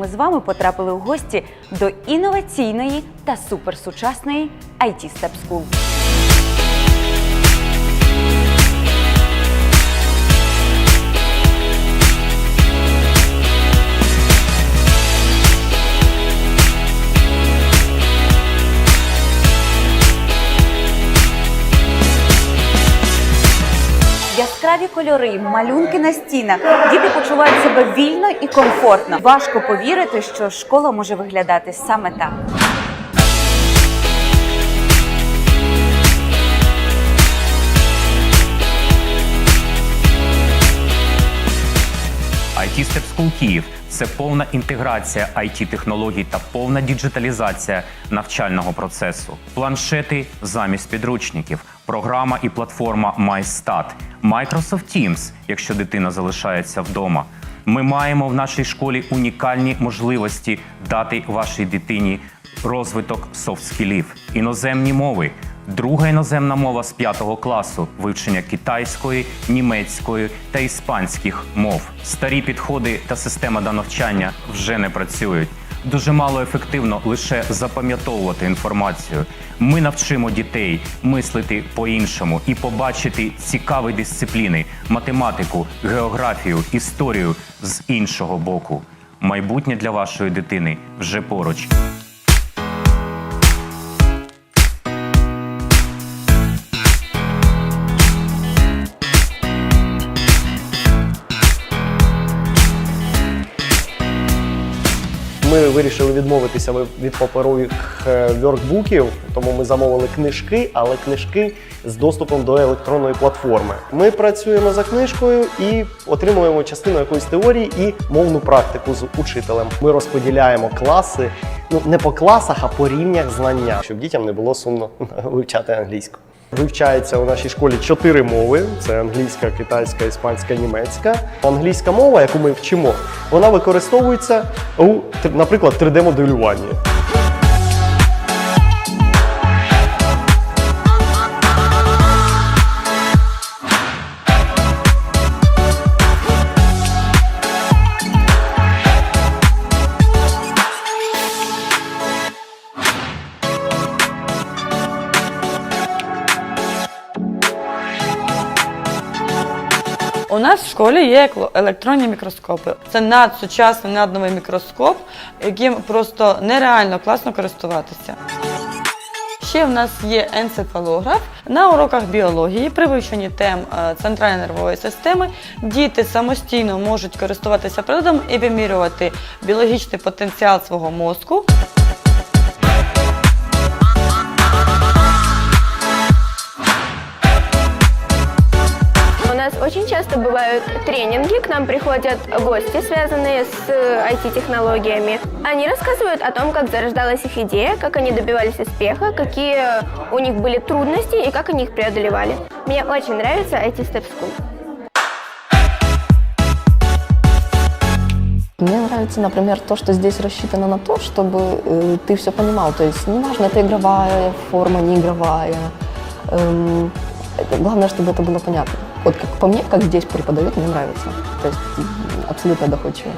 Ми з вами потрапили у гості до інноваційної та суперсучасної IT Step School. Яскраві кольори, малюнки на стінах. Діти почувають себе вільно і комфортно. Важко повірити, що школа може виглядати саме так. IT Київ? Це повна інтеграція it технологій та повна діджиталізація навчального процесу. Планшети замість підручників, програма і платформа MyStat, Microsoft Teams, якщо дитина залишається вдома. Ми маємо в нашій школі унікальні можливості дати вашій дитині розвиток софт-скілів, іноземні мови, Друга іноземна мова з 5 класу вивчення китайської, німецької та іспанських мов. Старі підходи та система до навчання вже не працюють. Дуже мало ефективно лише запам'ятовувати інформацію. Ми навчимо дітей мислити по-іншому і побачити цікаві дисципліни, математику, географію, історію з іншого боку. Майбутнє для вашої дитини вже поруч. Вирішили відмовитися від паперових е, воркбуків, тому ми замовили книжки, але книжки з доступом до електронної платформи. Ми працюємо за книжкою і отримуємо частину якоїсь теорії і мовну практику з учителем. Ми розподіляємо класи, ну не по класах, а по рівнях знання, щоб дітям не було сумно вивчати англійську. Вивчається у нашій школі чотири мови: це англійська, китайська, іспанська, німецька. Англійська мова, яку ми вчимо, вона використовується у, наприклад, 3D-моделюванні. У нас в школі є електронні мікроскопи. Це надсучасний надновий мікроскоп, яким просто нереально класно користуватися. Ще в нас є енцефалограф. На уроках біології при вивченні тем е, центральної нервової системи діти самостійно можуть користуватися приладом і вимірювати біологічний потенціал свого мозку. Нас очень часто бывают тренинги, к нам приходят гости, связанные с IT-технологиями. Они рассказывают о том, как зарождалась их идея, как они добивались успеха, какие у них были трудности и как они их преодолевали. Мне очень нравится IT Step School. Мне нравится, например, то, что здесь рассчитано на то, чтобы э, ты все понимал. То есть неважно, это игровая форма, не игровая. Эм, это главное, чтобы это было понятно. Вот как по мне, как здесь преподают, мне нравится. То есть абсолютно доходчиво.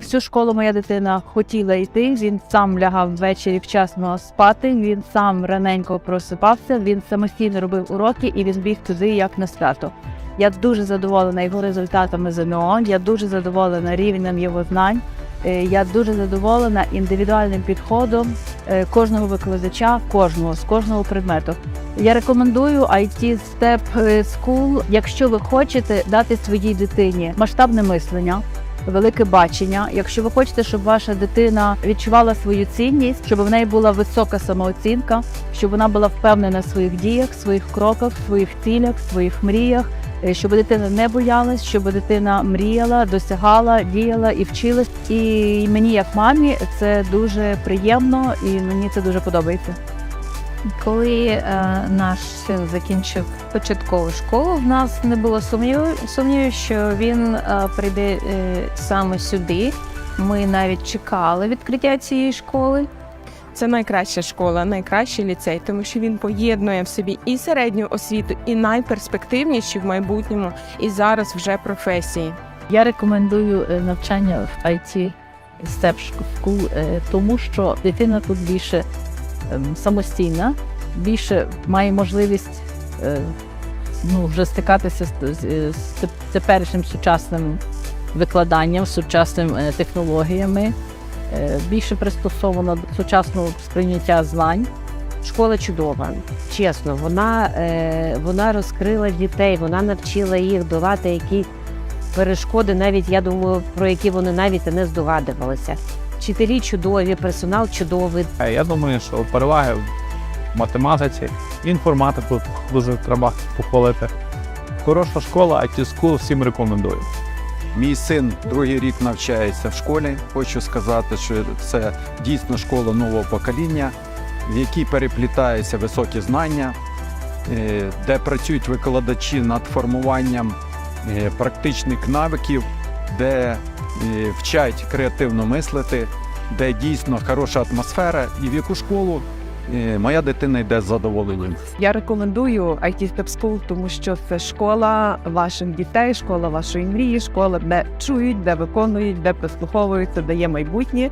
Всю школу моя дитина хотіла йти. Він сам лягав ввечері вчасно спати. Він сам раненько просипався. Він самостійно робив уроки і він біг туди як на свято. Я дуже задоволена його результатами ЗНО. Я дуже задоволена рівнем його знань. Е, Я дуже задоволена індивідуальним підходом е, кожного викладача, кожного з кожного предмету. Я рекомендую IT Step School, якщо ви хочете дати своїй дитині масштабне мислення, велике бачення. Якщо ви хочете, щоб ваша дитина відчувала свою цінність, щоб в неї була висока самооцінка, щоб вона була впевнена в своїх діях, своїх кроках, своїх цілях, своїх мріях. Е, Щоб дитина не боялась, щоб дитина мріяла, досягала, діяла і вчилась. І мені, як мамі, це дуже приємно і мені це дуже подобається. Коли е, наш син закінчив початкову школу, в нас не було сумніву, сумнівів, що він е, прийде е, саме сюди. Ми навіть чекали відкриття цієї школи. Це найкраща школа, найкращий ліцей, тому що він поєднує в собі і середню освіту, і найперспективніші в майбутньому, і зараз вже професії. Я рекомендую е, навчання в IT STEP School, е, тому що дитина тут більше ем, самостійна, більше має можливість е, ну, вже стикатися з, теперішнім сучасним викладанням, сучасними технологіями, більше пристосовано до сучасного сприйняття знань. Школа чудова, чесно. Вона, е, вона розкрила дітей, вона навчила їх долати якісь перешкоди, навіть я думаю, про які вони навіть і не здогадувалися. Вчителі чудові, персонал чудовий. Е, Я думаю, що переваги в математиці, інформатику дуже треба похвалити. Хороша школа, IT School всім рекомендую. Мій син другий рік навчається в школі. Хочу сказати, що це дійсно школа нового покоління, в якій переплітаються високі знання, е, де працюють викладачі над формуванням е, практичних навиків, де е, вчать креативно мислити, де дійсно хороша атмосфера, і в яку школу моя дитина йде з задоволенням. Я рекомендую IT Step School, тому що це школа ваших дітей, школа вашої мрії, школа, де чують, де виконують, де прислуховуються, де є майбутнє.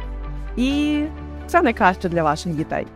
І це найкраще для ваших дітей.